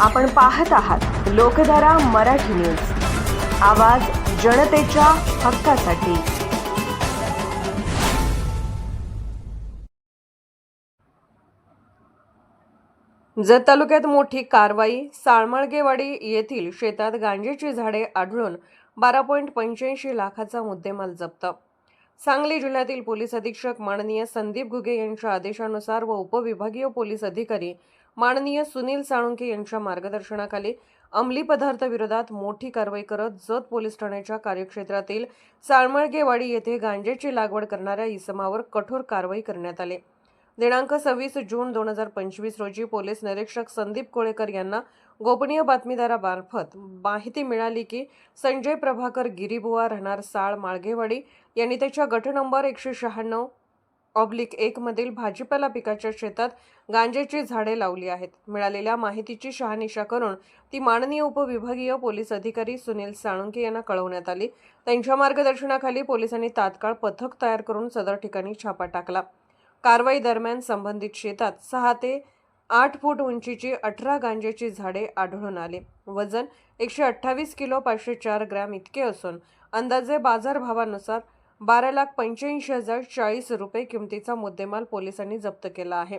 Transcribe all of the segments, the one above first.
आपण पाहत आहात लोकधारा मराठी न्यूज. आवाज जनतेच्या हक्कासाठी. जत तालुक्यात मोठी कारवाई साळमळगेवाडी येथील शेतात गांजेची झाडे आढळून बारा पॉईंट पंच्याऐंशी लाखाचा मुद्देमाल जप्त. सांगली जिल्ह्यातील पोलीस अधीक्षक माननीय संदीप घुगे यांच्या आदेशानुसार व उपविभागीय पोलीस अधिकारी माननीय सुनील साळुंके यांच्या मार्गदर्शनाखाली अंमली पदार्थ विरोधात मोठी कारवाई करत जत पोलीस ठाण्याच्या कार्यक्षेत्रातील साळमळगेवाडी येथे गांजेची लागवड करणाऱ्या इसमावर कठोर कारवाई करण्यात आली. दिनांक सव्वीस जून दोन हजार पंचवीस रोजी पोलीस निरीक्षक संदीप कोळेकर यांना गोपनीय बातमीदारामार्फत माहिती मिळाली की संजय प्रभाकर गिरीबुवा राहणार साळ माळगेवाडी यांनी त्याच्या गट नंबर एकशे शहाण्णव ऑब्लिक एक मधील भाजीपाला पिकाच्या शेतात गांजेची झाडे लावली आहेत. मिळालेल्या माहितीची शहानिशा करून ती माननीय उपविभागीय पोलीस अधिकारी सुनील साळुंके यांना कळवण्यात आली. त्यांच्या मार्गदर्शनाखाली पोलिसांनी तात्काळ पथक तयार करून सदर ठिकाणी छापा टाकला. कारवाई दरम्यान संबंधित शेतात सहा ते आठ फूट उंचीची अठरा गांजेची झाडे आढळून आले. वजन एकशे अठ्ठावीस किलो पाचशे चार ग्रॅम इतके असून अंदाजे बाजारभावानुसार बारा लाख पंच्याऐंशी हजार चाळीस रुपये किमतीचा मुद्देमाल पोलिसांनी जप्त केला आहे.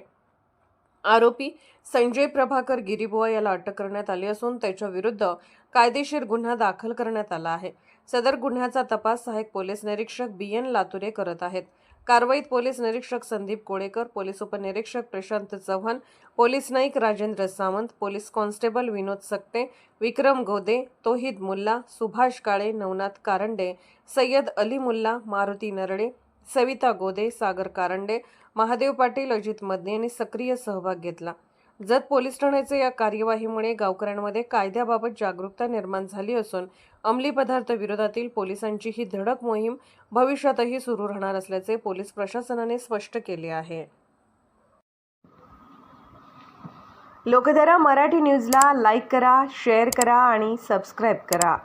आरोपी संजय प्रभाकर गिरीबुवा याला अटक करण्यात आली असून त्याच्या विरुद्ध कायदेशीर गुन्हा दाखल करण्यात आला आहे. सदर गुन्ह्याचा तपास सहाय्यक पोलीस निरीक्षक बी एन लातुरे करत आहेत. कारवाईत पोलीस निरीक्षक संदीप कोळेकर पोलीस उपनिरीक्षक Prashant Chavan police Naik Rajendra Sawant police constable Vinod Sakte Vikram Gode Tohid Mulla Subhash Kale Navnath Karande Sayyad Ali Mulla Maruti Narde Savita Gode Sagar Karande Mahadev Patil Ajit Madane यांनी सक्रिय सहभाग घेतला. Jat police ठाण्याचे या कार्यवाहीमुळे गावकऱ्यांमध्ये कायद्याबाबत जागरूकता निर्माण झाली असून अंमली पदार्थ विरोधातील पोलिसांची ही धडक मोहीम भविष्यातही सुरू राहणार असल्याचे पोलीस प्रशासनाने स्पष्ट केले आहे. लोकधारा मराठी न्यूजला लाईक करा शेअर करा आणि सबस्क्राईब करा.